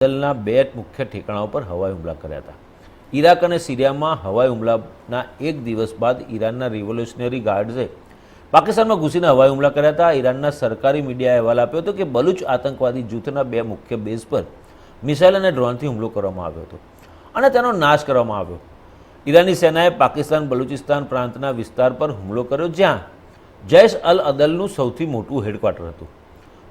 ઇઝરાયલના બે મુખ્ય ઠેકાણાઓ પર હવાઈ હુમલા કર્યા હતા. ઈરાક અને સિરિયામાં હવાઈ હુમલાના એક દિવસ બાદ ઈરાનના રિવોલ્યુશનરી ગાર્ડ્સે પાકિસ્તાનમાં ઘૂસીને હવાઈ હુમલા કર્યા હતા. ઈરાનના સરકારી મીડિયાએ અહેવાલ આપ્યો હતો કે બલુચ આતંકવાદી જૂથના બે મુખ્ય બેઝ પર મિસાઇલ અને ડ્રોનથી હુમલો કરવામાં આવ્યો હતો અને તેનો નાશ કરવામાં આવ્યો. ઈરાની સેનાએ પાકિસ્તાન બલુચિસ્તાન પ્રાંતના વિસ્તાર પર હુમલો કર્યો, જ્યાં જૈશ અલ અદલનું સૌથી મોટું હેડક્વાર્ટર હતું.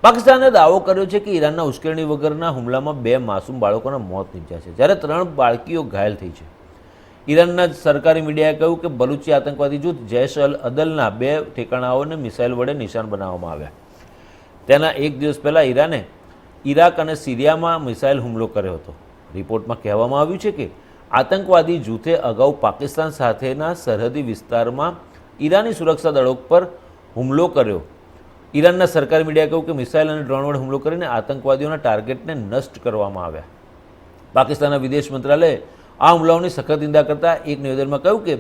પાકિસ્તાને દાવો કર્યો છે કે ઈરાનના ઉશ્કેરણી વગરના હુમલામાં બે માસૂમ બાળકોના મોત નીપજ્યા છે. જ્યારે ત્રણ બાળકીઓ ઘાયલ થઈ છે. ઈરાનના સરકારી મીડિયાએ કહ્યું કે બલુચી આતંકવાદી જૂથ જૈશ અલ અદલના બે ઠેકાણાઓને મિસાઇલ વડે નિશાન બનાવવામાં આવ્યા. તેના એક દિવસ પહેલાં ઈરાને ઈરાક અને સિરિયામાં મિસાઇલ હુમલો કર્યો હતો. રિપોર્ટમાં કહેવામાં આવ્યું છે કે આતંકવાદી જૂથે અગાઉ પાકિસ્તાન સાથેના સરહદી વિસ્તારમાં ઈરાની સુરક્ષા દળો પર હુમલો કર્યો ઈરાનના સરકારી મીડિયાએ કહ્યું કે મિસાઇલ અને ડ્રોન વડે હુમલો કરીને આતંકવાદીઓના ટાર્ગેટને નષ્ટ કરવામાં આવ્યા. પાકિસ્તાનના વિદેશ મંત્રાલયે આ હુમલાઓની સખત નિંદા કરતા એક નિવેદનમાં કહ્યું કે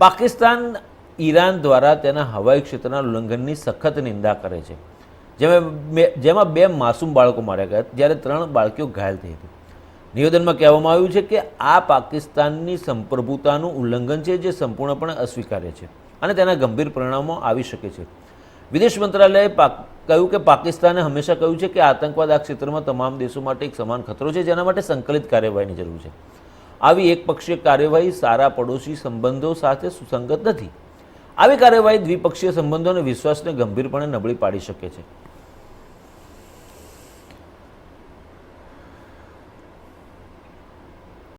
પાકિસ્તાન ઈરાન દ્વારા તેના હવાઈ ક્ષેત્રના ઉલ્લંઘનની સખત નિંદા કરે છે. જેમાં જેમાં બે માસૂમ બાળકો માર્યા ગયા જ્યારે ત્રણ બાળકીઓ ઘાયલ થઈ હતી. નિવેદનમાં કહેવામાં આવ્યું છે કે આ પાકિસ્તાનની સંપ્રભુતાનું ઉલ્લંઘન છે જે સંપૂર્ણપણે અસ્વીકાર્ય છે અને તેના ગંભીર પરિણામો આવી શકે છે. વિદેશ મંત્રાલયે પાક, કહ્યું કે પાકિસ્તાને હંમેશા કહ્યું છે કે આતંકવાદ આ ક્ષેત્રમાં તમામ દેશો માટે એક સમાન ખતરો છે, જેના માટે સંકલિત કાર્યવાહીની જરૂર છે. આવી એકપક્ષીય કાર્યવાહી સારા પડોશી સંબંધો સાથે સુસંગત નથી. આવી કાર્યવાહી દ્વિપક્ષીય સંબંધો અને વિશ્વાસને ગંભીરપણે નબળી પાડી શકે છે.